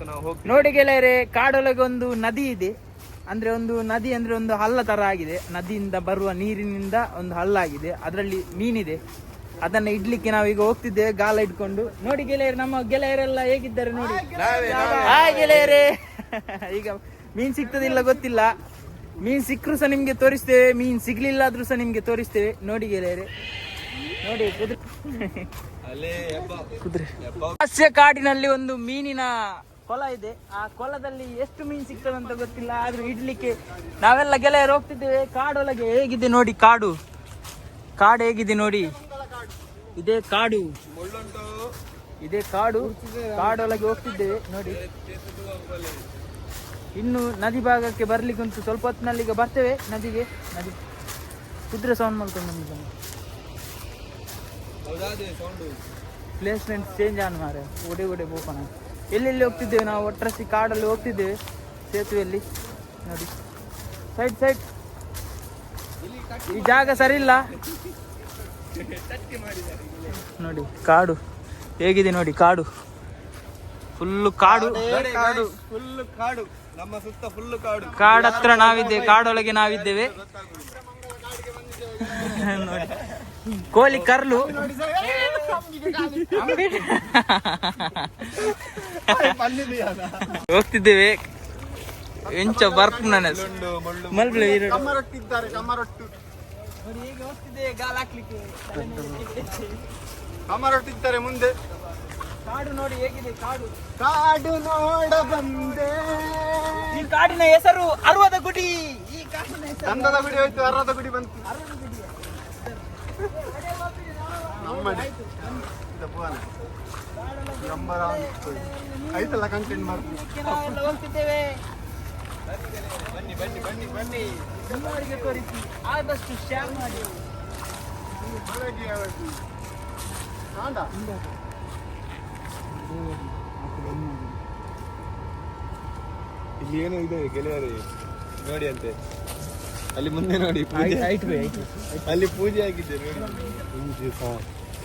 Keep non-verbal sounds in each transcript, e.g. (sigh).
ನಾವು ನೋಡಿ ಗೆಳೆಯರೆ ಕಾಡೊಳಗೆ ಒಂದು ನದಿ ಇದೆ. ಅಂದ್ರೆ ಒಂದು ನದಿ ಅಂದ್ರೆ ಒಂದು ಹಲ್ಲ ತರ ಆಗಿದೆ. ನದಿಯಿಂದ ಬರುವ ನೀರಿನಿಂದ ಒಂದು ಹಲ್ಲ ಆಗಿದೆ. ಅದರಲ್ಲಿ ಮೀನಿದೆ. ಅದನ್ನ ಇಡ್ಲಿಕ್ಕೆ ಈಗ ಹೋಗ್ತಿದ್ದೇವೆ ಗಾಲ ಇಟ್ಕೊಂಡು ನೋಡಿ ಗೆಳೆಯರು ನಮ್ಮ ಗೆಳೆಯರೆಲ್ಲ ಹೇಗಿದ್ದಾರೆ ನೋಡಿ? ಹಾಯ್ ಗೆಳೆಯರೇ. (laughs) ಈಗ ಮೀನ್ ಸಿಗ್ತದಿಲ್ಲ ಗೊತ್ತಿಲ್ಲ. ಮೀನ್ ಸಿಕ್ಕರು ಸಹ ನಿಮ್ಗೆ ತೋರಿಸ್ತೇವೆ. ಮೀನ್ ಸಿಗ್ಲಿಲ್ಲ ಆದ್ರೂ ಸಹ ನಿಮ್ಗೆ ತೋರಿಸ್ತೇವೆ. ನೋಡಿ ಗೆಳೆಯರೆ. ನೋಡಿ ಕುದುರೆ. ಕುದುರೆ. ಹಾಸ್ಯ ಕಾಡಿನಲ್ಲಿ ಒಂದು ಮೀನಿನ ಕೊಲ ಇದೆ. ಆ ಕೊಲದಲ್ಲಿ ಎಷ್ಟು ಮೀನು ಸಿಗ್ತದೆ ಅಂತ ಗೊತ್ತಿಲ್ಲ ಆದ್ರೂ ಇಡ್ಲಿಕ್ಕೆ ನಾವೆಲ್ಲ ಗೆಳೆಯರು ಹೋಗ್ತಿದ್ದೇವೆ. ಕಾಡೊಳಗೆ ಹೇಗಿದೆ ನೋಡಿ ಕಾಡು. ಕಾಡು ಹೇಗಿದೆ ನೋಡಿ. ಇದೇ ಕಾಡು. ಇದೇ ಕಾಡು. ಕಾಡೊಳಗೆ ಹೋಗ್ತಿದ್ದೇವೆ ನೋಡಿ. ಇನ್ನು ನದಿ ಭಾಗಕ್ಕೆ ಬರ್ಲಿಕ್ಕೆ ಉಂಟು. ಸ್ವಲ್ಪ ಹೊತ್ತಿನಲ್ಲಿ ಈಗ ಬರ್ತೇವೆ ನದಿಗೆ. ನದಿ ಕುದುರೆ ಸೌಂಡ್ ಮಾಡ್ಕೊಂಡು ಬಂದಿದ್ದಾನೆ. ಸೌಂಡು ಪ್ಲೇಸ್ಮೆಂಟ್ ಚೇಂಜ್ ಆನ್ ಮಾರೆ ಒಡೆ ಒಡೆ ಬೋಪನ ಎಲ್ಲೆಲ್ಲಿ ಹೋಗ್ತಿದ್ದೇವೆ ನಾವು ಒಟ್ರಸಿ ಕಾಡಲ್ಲಿ ಹೋಗ್ತಿದ್ದೇವೆ ಸೇತುವೆಯಲ್ಲಿ ನೋಡಿ ಸೈಡ್ ಸೈಡ್ ಈ ಜಾಗ ಸರಿ ಇಲ್ಲ ನೋಡಿ ಕಾಡು ಹೇಗಿದೆ ನೋಡಿ ಕಾಡು ಫುಲ್ಲು ಕಾಡು ಕಾಡು ಫುಲ್ ಕಾಡು ನಮ್ಮ ಸುತ್ತ ಫುಲ್ ಕಾಡು ಕಾಡ ಹತ್ರ ನಾವಿದ್ದೇವೆ ಕಾಡೊಳಗೆ ನಾವಿದ್ದೇವೆ ನೋಡಿ ಕೋಳಿ ಕರ್ಲು ಹೋಗ್ತಿದ್ದೇವೆ. ಎಂಚ ಬರ್ತ ನನ್ನ ಮಲ್ಬಳ ಗಾಲ ಹಾಕ್ಲಿಕ್ಕೆ ಕಮ್ಮರೊಟ್ಟಿದ್ದಾರೆ ಮುಂದೆ. ಕಾಡು ನೋಡಿ ಹೇಗಿದೆ ಕಾಡು ಕಾಡು ನೋಡ ಬಂದೆ. ಈ ಕಾಡಿನ ಹೆಸರು ಅರುವದ ಗುಡಿ. ಈ ಕಾಡಿನ ಹೆಸರು ಗಂಧದ ಗುಡಿ ಹೋಯ್ತು ಅರ್ವದ ಗುಡಿ ಬಂತು. ಅರ್ವದ ಗುಡಿ. ನಮ್ಮ. ನಂಬರ್ ಆನ್ ಆಯ್ತಲ್ಲ ಕಂಟೆಂಟ್ ಮಾಡ್ತೀನಿ ಹೋಗ್ತಿದ್ದೇವೆ ಬನ್ನಿ ಬನ್ನಿ ಬನ್ನಿ ಬನ್ನಿ ತೋರಿಸಿ ಆದಷ್ಟು ಶೇರ್ ಮಾಡಿ ಬೆಳಗ್ಗೆ ಯಾವತ್ತು? ಕಾಂಡ? ಇಲ್ಲಿ ಏನು ಇದೆ ಗೆಳೆಯರಿ ನೋಡಿ ಅಂತೆ ಅಲ್ಲಿ ಮುಂದೆ ನೋಡಿ ಪೂಜೆ ಅಲ್ಲಿ ಪೂಜೆ ಆಗಿದೆ ನೋಡಿ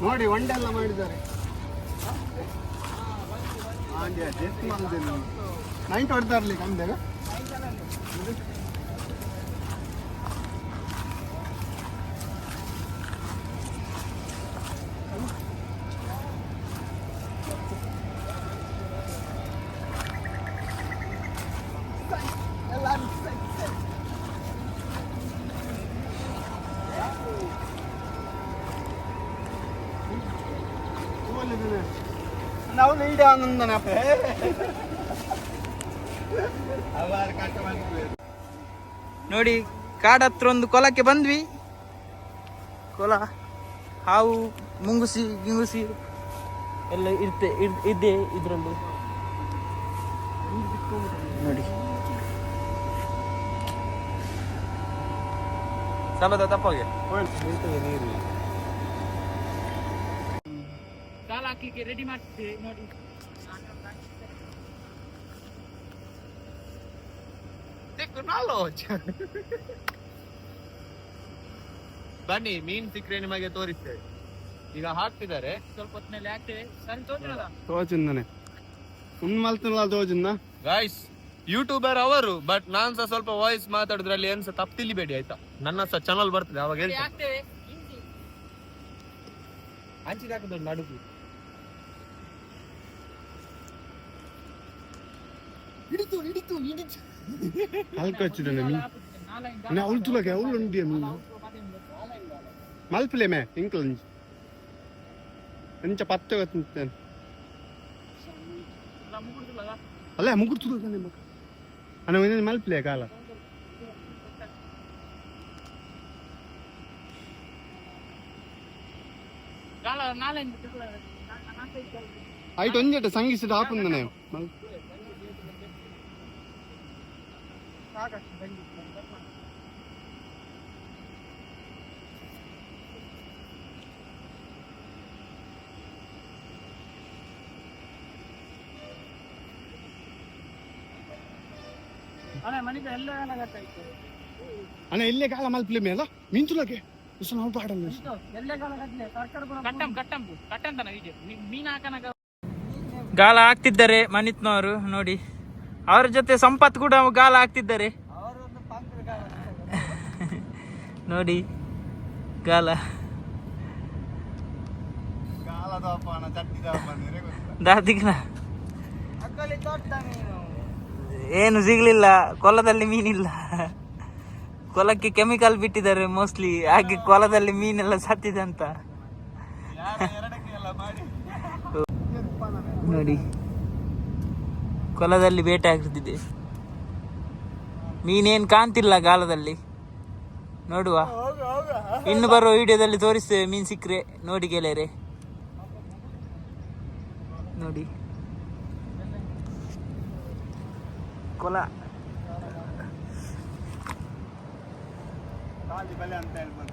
ನೋಡಿ ಒಂಡೆಲ್ಲ ಮಾಡಿದ್ದಾರೆ. ಹಾಗೆ ಎಷ್ಟು ಮಾಡಿದೆ ನೈಟ್ ಹೊಡ್ತಾ ಇರ್ಲಿ ಕಂದಾಗ ನಾವು ಲೀಡ್ ಬಂದ್ವಿ ನೋಡಿ, ಕಾಡ ಹತ್ರ ಒಂದು ಕೊಲಕ್ಕೆ ಬಂದ್ವಿ. ಕೊಲ, ಹಾವು, ಮುಂಗುಸಿ, ಗಿಂಗುಸಿ ಎಲ್ಲ ಇರ್ತೆ, ಇರ್- ಇದೆ ಇದರಲ್ಲಿ. ನೋಡಿ. ಸಮದ ತಪ್ಪಾಗೆ ನೀರು ಕಾಲ ಹಾಕ್ಲಿಕ್ಕೆ ರೆಡಿ ಮಾಡ್ತಿದ್ದೇವೆ ನೋಡಿ. ಬನ್ನಿ ಮೀನ್ ಸಿಕ್ಕರೆ ನಿಮಗೆ ತೋರಿಸ್ತೇವೆ. ಈಗ ಹಾಕ್ತಿದ್ದಾರೆ. ಸ್ವಲ್ಪ ಹೊತ್ತಿನಲ್ಲಿ ಹಾಕ್ತೇವೆ. ಸರಿ ತೋರಿಸಲ್ಲ ತೋಚಿಂದನೆ ಉನ್ಮಲ್ತಲ್ಲ ತೋಚಿಂದ ಗಾಯ್ಸ್ ಯೂಟ್ಯೂಬರ್ ಅವರು ಬಟ್ ನಾನ್ ಸಹ ಸ್ವಲ್ಪ ವಾಯ್ಸ್ ಮಾತಾಡಿದ್ರಲ್ಲಿ ಏನ್ ಸಹ ತಪ್ಪು ತಿಳಿಬೇಡಿ ಆಯ್ತಾ? ನನ್ನ ಸಹ ಚಾನಲ್ ಬರ್ತದೆ ಅವಾಗ ಹೇಳ್ತೇನೆ. ಹಾಕ್ತೇವೆ. ಹಂಚಿದ ಹಾಕಿದ್ರು ಅಲ್ಕೊಚ್ಚಿದ್ದಾನೆ ಮೀನ್ ನಾ ಉಳ್ತುಲಗೆ ಅವಳು ಉಂಡಿಯ ಮೀನು ಮಲ್ಪಲೆ ಮೇ ಇಂಕ್ಲ ಎಂಚ ಪತ್ತೆ ಗೊತ್ತೇನೆ ಅಲ್ಲ ಮುಗುರು ತುಲದಾನೆ ಮಗ ಅನ್ನ ಒಂದೇ ಮಲ್ಪಲೆ ಕಾಲ ಆಯ್ತು ಒಂಜೆಟ ಸಂಗಿಸಿದ ಆಪುಂದನೆ ಅಣ್ಣ ಇಲ್ಲೇ ಕಾಲ ಮಲ್ಪಲಿ ಮೇಲ ಮಿಂಚುಲಕ್ಕೆ. ಇಷ್ಟು ನಾವು ಪಾಡಲ್ಲ ಕಟ್ಟಂ ಕಟ್ಟಂ ಕಟ್ಟಂತನ ಮೀನು ಹಾಕನಕ ಗಾಲ ಹಾಕ್ತಿದ್ದಾರೆ ಮನಿತ್ನವರು ನೋಡಿ. ಅವ್ರ ಜೊತೆ ಸಂಪತ್ ಕೂಡ ಗಾಲ ಹಾಕ್ತಿದ್ದಾರೆ ನೋಡಿ, ಗಾಲ. ದಾದಿಗ್ನ. ಏನು ಸಿಗ್ಲಿಲ್ಲ, ಕೊಲದಲ್ಲಿ ಮೀನಿಲ್ಲ. ಕೊಲಕ್ಕೆ ಕೆಮಿಕಲ್ ಬಿಟ್ಟಿದ್ದಾರೆ ಮೋಸ್ಟ್ಲಿ, ಹಾಗೆ ಕೊಲದಲ್ಲಿ ಮೀನೆಲ್ಲ ಸತ್ತಿದೆ ಅಂತ. ನೋಡಿ. ಕೊಲದಲ್ಲಿ ಬೇಟೆ ಆಗ್ತಿದೆ ಮೀನೇನ್ ಕಾಣ್ತಿಲ್ಲ ಗಾಲದಲ್ಲಿ? ನೋಡುವ. ಇನ್ನು ಬರುವ ವಿಡಿಯೋದಲ್ಲಿ ತೋರಿಸ್ತೇವೆ ಮೀನ್ ಸಿಕ್ಕರೆ. ನೋಡಿ ಗೆಳೆಯರೆ. ನೋಡಿ. ಕೊಲ. ಅಂತ ಹೇಳ್ಬೋದು.